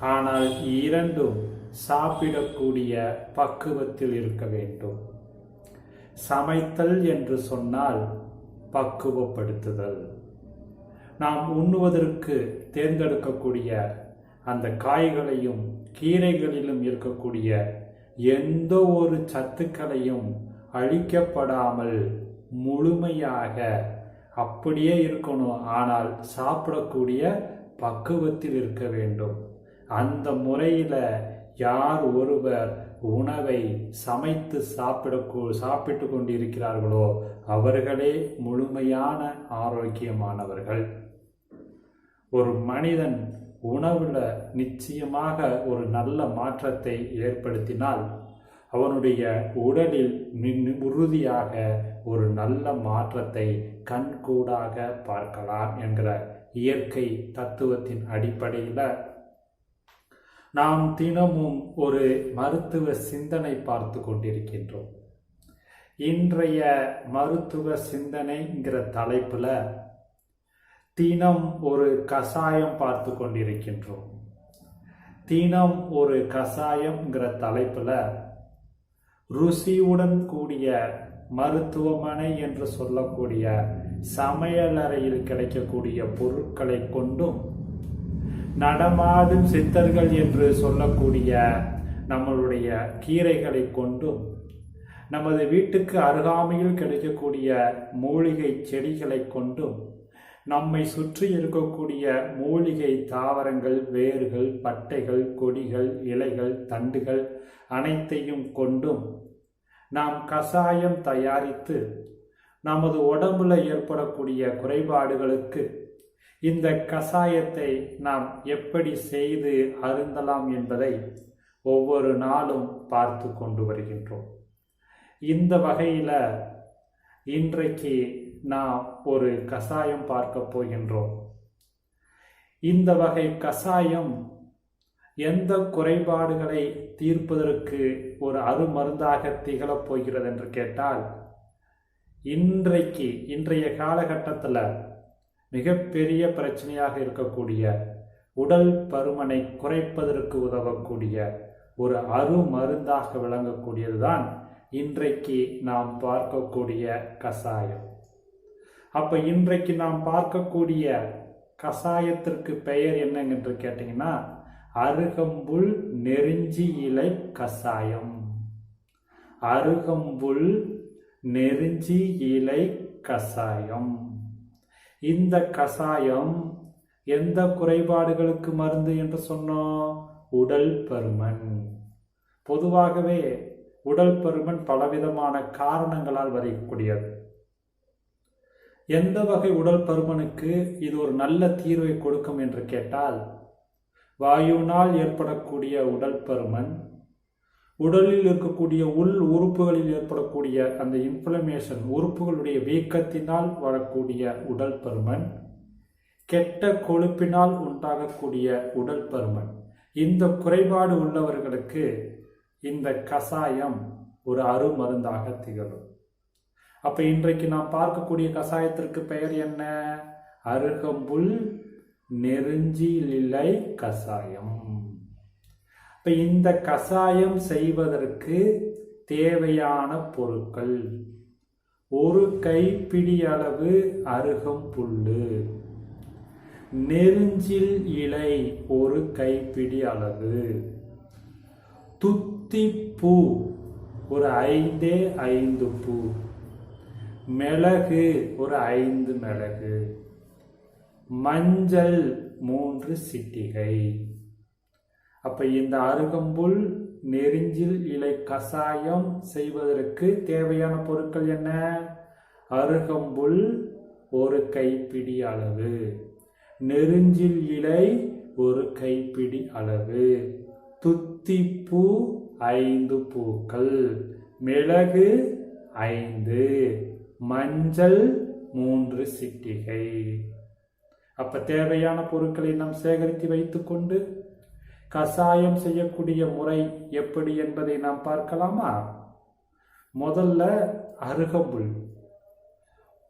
ஆனால் இரண்டும் சாப்பிடக்கூடிய பக்குவத்தில் இருக்க வேண்டும். சமைத்தல் என்று சொன்னால் பக்குவப்படுத்துதல். நாம் உண்ணுவதற்கு தேர்ந்தெடுக்கக்கூடிய அந்த காய்களையும் கீரைகளிலும் இருக்கக்கூடிய எந்த ஒரு சத்துக்களையும் அழிக்கப்படாமல் முழுமையாக அப்படியே இருக்கணும். ஆனால் சாப்பிடக்கூடிய பக்குவத்தில் இருக்க வேண்டும். அந்த முறையில் யார் ஒருவர் உணவை சமைத்து சாப்பிடக்கூ சாப்பிட்டு கொண்டிருக்கிறார்களோ அவர்களே முழுமையான ஆரோக்கியமானவர்கள். ஒரு மனிதன் உணவில் நிச்சயமாக ஒரு நல்ல மாற்றத்தை ஏற்படுத்தினால் அவனுடைய உடலில் மின் உறுதியாக ஒரு நல்ல மாற்றத்தை கண்கூடாக பார்க்கலாம் என்கிற இயற்கை தத்துவத்தின் அடிப்படையில் நாம் தினமும் ஒரு மருத்துவ சிந்தனை பார்த்து கொண்டிருக்கின்றோம். இன்றைய மருத்துவ சிந்தனைங்கிற தலைப்பில் தினம் ஒரு கசாயம் பார்த்து கொண்டிருக்கின்றோம். தினம் ஒரு கஷாயம்ங்கிற தலைப்பில் ருசியுடன் கூடிய மருத்துவமனை என்று சொல்லக்கூடிய சமையலறையில் கிடைக்கக்கூடிய பொருட்களை கொண்டும் நடமாடும் சித்தர்கள் என்று சொல்லக்கூடிய நம்மளுடைய கீரைகளை கொண்டும் நமது வீட்டுக்கு அருகாமையில் கிடைக்கக்கூடிய மூலிகை செடிகளை கொண்டும் நம்மை சுற்றி இருக்கக்கூடிய மூலிகை தாவரங்கள் வேர்கள் பட்டைகள் கொடிகள் இலைகள் தண்டுகள் அனைத்தையும் கொண்டும் நாம் கசாயம் தயாரித்து நமது உடம்புல ஏற்படக்கூடிய குறைபாடுகளுக்கு இந்த கசாயத்தை நாம் எப்படி செய்து அருந்தலாம் என்பதை ஒவ்வொரு நாளும் பார்த்து கொண்டு வருகின்றோம். இந்த வகையில் இன்றைக்கு நாம் ஒரு கசாயம் பார்க்க போகின்றோம். இந்த வகை கசாயம் எந்த குறைபாடுகளை தீர்ப்பதற்கு ஒரு அருமருந்தாக திகழப் போகிறது என்று கேட்டால் இன்றைக்கு இன்றைய காலகட்டத்தில் மிகப்பெரிய பிரச்சனையாக இருக்கக்கூடிய உடல் பருமனை குறைப்பதற்கு உதவக்கூடிய ஒரு அருமருந்தாக விளங்கக்கூடியதுதான் இன்றைக்கு நாம் பார்க்கக்கூடிய கசாயம் அப்ப இன்றைக்கு நாம் பார்க்கக்கூடிய கசாயத்திற்கு பெயர் என்னங்க என்று கேட்டீங்கன்னா அருகம்புல் நெருஞ்சி இலை கசாயம் அருகம்புல் நெருஞ்சி இலை கசாயம் இந்த கசாயம் எந்த குறைபாடுகளுக்கு மருந்து என்று சொன்னோம் உடல் பருமன். பொதுவாகவே உடல் பருமன் பலவிதமான காரணங்களால் வரக்கூடியது எந்த வகை உடல் பருமனுக்கு இது ஒரு நல்ல தீர்வை கொடுக்கும் என்று கேட்டால் வாயுனால் ஏற்படக்கூடிய உடல் பருமன் உடலில் இருக்கக்கூடிய உள் உறுப்புகளில் ஏற்படக்கூடிய அந்த இன்ஃப்ளமேஷன் உறுப்புகளுடைய வீக்கத்தினால் வரக்கூடிய உடல் பருமன் கெட்ட கொழுப்பினால் உண்டாகக்கூடிய உடல் பருமன். இந்த குறைபாடு உள்ளவர்களுக்கு இந்த கசாயம் ஒரு அருமருந்தாக திகழும். அப்ப இன்றைக்கு நாம் பார்க்கக்கூடிய கசாயத்திற்கு பெயர் என்ன? அருகம்புல் நெருஞ்சிலிலை கசாயம் இப்ப இந்த கஷாயம் செய்வதற்கு தேவையான பொருட்கள். ஒரு கைப்பிடி அளவு அருகம்புல்லு நெருஞ்சில் இலை ஒரு கைப்பிடி அளவு. துத்திப்பூ ஒரு ஐந்தே ஐந்து பூ. மிளகு ஒரு ஐந்து மிளகு. மஞ்சள் மூன்று சிட்டிகை. அப்ப இந்த அருகம்புல் நெருஞ்சில் இலை கசாயம் செய்வதற்கு தேவையான பொருட்கள் என்ன? அருகம்புல் ஒரு கைப்பிடி அளவு. நெருஞ்சில் இலை ஒரு கைப்பிடி அளவு. துத்திப்பூ ஐந்து பூக்கள். மிளகு ஐந்து. மஞ்சள் மூன்று சிட்டிகை. அப்ப தேவையான பொருட்களை நாம் சேகரித்து வைத்துக்கொண்டு கசாயம் செய்யக்கூடிய முறை எப்படி என்பதை நாம் பார்க்கலாமா? முதல்ல அருகம்புல்.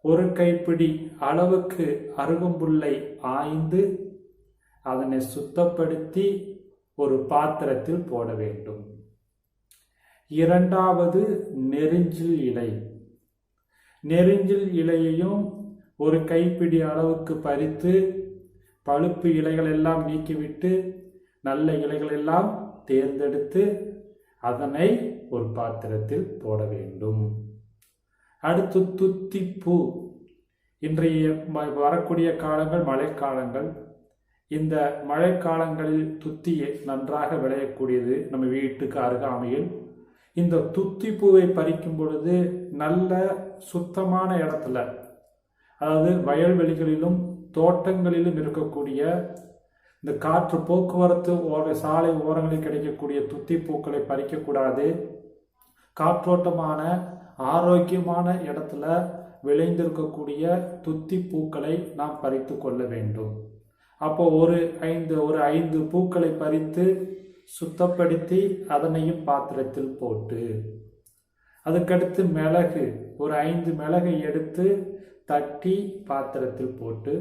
ஒரு கைப்பிடி அளவுக்கு அருகம்புல்லை ஆய்ந்து அதனை சுத்தப்படுத்தி ஒரு பாத்திரத்தில் போட வேண்டும். இரண்டாவது நெருஞ்சில் இலை. நெருஞ்சில் இலையையும் ஒரு கைப்பிடி அளவுக்கு பறித்து பழுப்பு இலைகள் எல்லாம் நீக்கிவிட்டு நல்ல இலைகள் எல்லாம் தேர்ந்தெடுத்து அதனை ஒரு பாத்திரத்தில் போட வேண்டும். அடுத்து துத்திப்பூ. இன்றைய வரக்கூடிய காலங்கள் மழைக்காலங்கள். இந்த மழைக்காலங்களில் துத்தி நன்றாக விளையக்கூடியது நம்ம வீட்டுக்கு அருகாமையில். இந்த துத்தி பூவை பறிக்கும் பொழுது நல்ல சுத்தமான இடத்துல அதாவது வயல்வெளிகளிலும் தோட்டங்களிலும் இருக்கக்கூடிய இந்த காற்று போக்குவரத்து ஓர சாலை ஓரங்களில் கிடைக்கக்கூடிய துத்தி பூக்களை பறிக்கக்கூடாது. காற்றோட்டமான ஆரோக்கியமான இடத்துல விளைந்திருக்கக்கூடிய துத்தி பூக்களை நாம் பறித்து கொள்ள வேண்டும். அப்போ ஒரு ஐந்து ஒரு ஐந்து பூக்களை பறித்து சுத்தப்படுத்தி அதனையும் பாத்திரத்தில் போட்டு அதுக்கடுத்து மிளகு ஒரு ஐந்து மிளகை எடுத்து தட்டி பாத்திரத்தில் போட்டு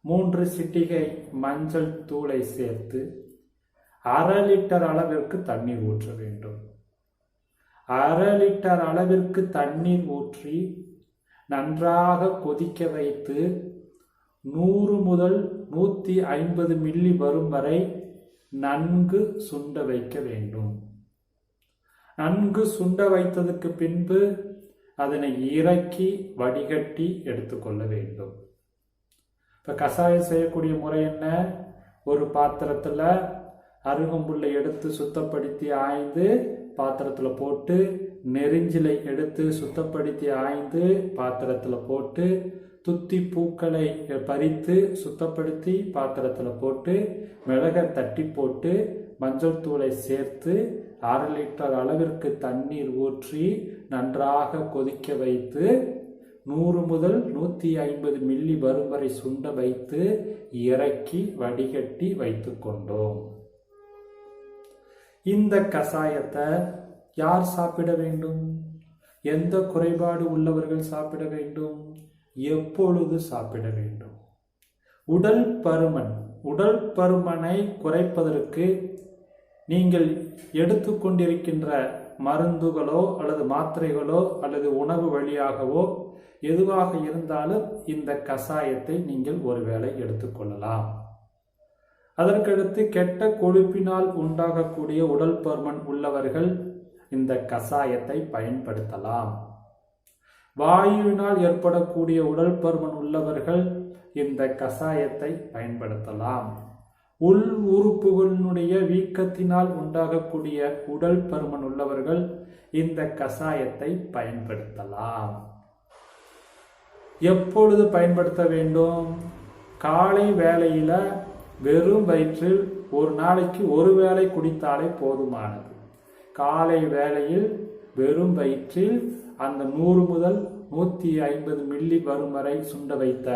மூன்று சிட்டிகை மஞ்சள் தூளை சேர்த்து அரை லிட்டர் அளவிற்கு தண்ணீர் ஊற்ற வேண்டும். அரை லிட்டர் அளவிற்கு தண்ணீர் ஊற்றி நன்றாக கொதிக்க வைத்து நூறு முதல் நூற்றி ஐம்பது மில்லி வரும் வரை நன்கு சுண்ட வைக்க வேண்டும். நன்கு சுண்ட வைத்ததுக்கு பின்பு அதனை இறக்கி வடிகட்டி எடுத்துக்கொள்ள வேண்டும். இப்போ கஷாயம் செய்யக்கூடிய முறை என்ன? ஒரு பாத்திரத்தில் அருகம்புல்லை எடுத்து சுத்தப்படுத்தி ஆய்ந்து பாத்திரத்தில் போட்டு நெருஞ்சிலை எடுத்து சுத்தப்படுத்தி ஆய்ந்து பாத்திரத்தில் போட்டு துத்தி பூக்களை பறித்து சுத்தப்படுத்தி பாத்திரத்தில் போட்டு மிளகை தட்டி போட்டு மஞ்சள் தூளை சேர்த்து அரை லிட்டர் அளவிற்கு தண்ணீர் ஊற்றி நன்றாக கொதிக்க வைத்து நூறு முதல் நூற்றி ஐம்பது மில்லி வரும் வரை சுண்ட வைத்து இறக்கி வடிகட்டி வைத்து கொண்டோம். இந்த கசாயத்தை யார் சாப்பிட வேண்டும்? எந்த குறைபாடு உள்ளவர்கள் சாப்பிட வேண்டும்? எப்பொழுது சாப்பிட வேண்டும்? உடல் பருமன் உடல் பருமனை குறைப்பதற்கு நீங்கள் எடுத்துக்கொண்டிருக்கின்ற மருந்துகளோ அல்லது மாத்திரைகளோ அல்லது உணவு வழியாகவோ எதுவாக இருந்தாலும் இந்த கசாயத்தை நீங்கள் ஒருவேளை எடுத்துக்கொள்ளலாம். அதற்கடுத்து கெட்ட கொழுப்பினால் உண்டாகக்கூடிய உடல் பருமன் உள்ளவர்கள் இந்த கசாயத்தை பயன்படுத்தலாம். வாயுவினால் ஏற்படக்கூடிய உடல் பருமன் உள்ளவர்கள் இந்த கசாயத்தை பயன்படுத்தலாம். உள் உறுப்புகளினுடைய வீக்கத்தினால் உண்டாகக்கூடிய உடல் பருமன் உள்ளவர்கள் இந்த கசாயத்தை பயன்படுத்தலாம். எப்பொழுது பயன்படுத்த வேண்டும்? காலை வேளையில வெறும் வயிற்றில் ஒரு நாளைக்கு ஒரு வேளை குடித்தாலே போதுமானது. காலை வேளையில் வெறும் வயிற்றில் அந்த நூறு முதல் நூற்றி ஐம்பது மில்லி வரும் வரை சுண்ட வைத்த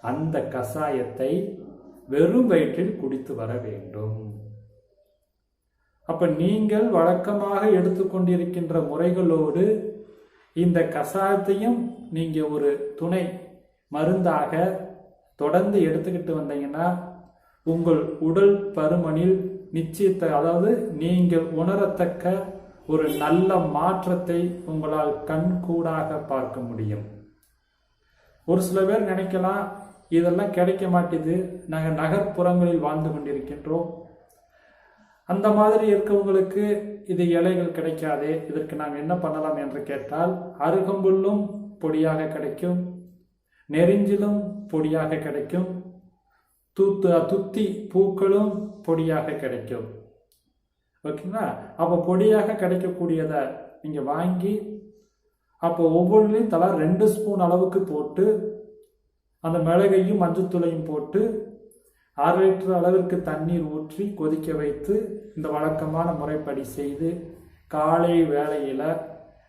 அந்த கசாயத்தை வெறும் வயிற்றில் குடித்து வர வேண்டும். அப்ப நீங்கள் வழக்கமாக எடுத்துக்கொண்டிருக்கின்ற முறைகளோடு இந்த கசாயத்தையும் நீங்க ஒரு துணை மருந்தாக தொடர்ந்து எடுத்துக்கிட்டு வந்தீங்கன்னா உங்கள் உடல் பருமனில் நிச்சயத்தை அதாவது நீங்கள் உணரத்தக்க ஒரு நல்ல மாற்றத்தை உங்களால் கண்கூடாக பார்க்க முடியும். ஒரு சில பேர் நினைக்கலாம் இதெல்லாம் கிடைக்க மாட்டேது. நாங்கள் நகர்ப்புறங்களில் வாழ்ந்து கொண்டிருக்கின்றோம். அந்த மாதிரி இருக்கவங்களுக்கு இது இலைகள் கிடைக்காதே இதற்கு நாம் என்ன பண்ணலாம் என்று கேட்டால் அருகம்புல்லும் பொடியாக கிடைக்கும் நெரிஞ்சிலும் பொடியாக கிடைக்கும் தூத்து துத்தி பூக்களும் பொடியாக கிடைக்கும். ஓகேங்களா? அப்போ பொடியாக கிடைக்கக்கூடியதை நீங்கள் வாங்கி அப்போ ஒவ்வொன்றிலையும் தலா ரெண்டு ஸ்பூன் அளவுக்கு போட்டு அந்த மிளகையும் மஞ்சத்தூளையும் போட்டு ஆறு லிட்டர் அளவிற்கு தண்ணீர் ஊற்றி கொதிக்க வைத்து இந்த வழக்கமான முறைப்படி செய்து காலை வேளையில்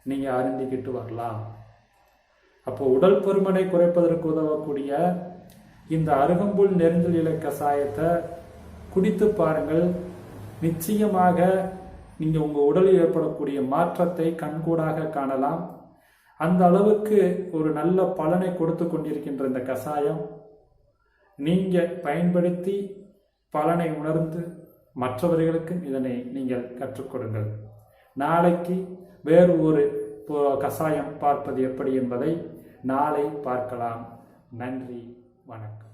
நீங்கள் அருந்திக்கிட்டு வரலாம். அப்போ உடல் பருமனை குறைப்பதற்கு உதவக்கூடிய இந்த அருகம்புல் நெருஞ்சல் இலை கஷாயத்தை குடித்து பாருங்கள். நிச்சயமாக நீங்கள் உங்கள் உடலில் ஏற்படக்கூடிய மாற்றத்தை கண்கூடாக காணலாம். அந்த அளவுக்கு ஒரு நல்ல பலனை கொடுத்து கொண்டிருக்கின்ற இந்த கஷாயம் நீங்கள் பயன்படுத்தி பலனை உணர்ந்து மற்றவர்களுக்கும் இதனை நீங்கள் கற்றுக் கொடுங்கள் நாளைக்கு வேறு ஒரு கஷாயம் பார்ப்பது எப்படி என்பதை நாளை பார்க்கலாம். நன்றி வணக்கம்.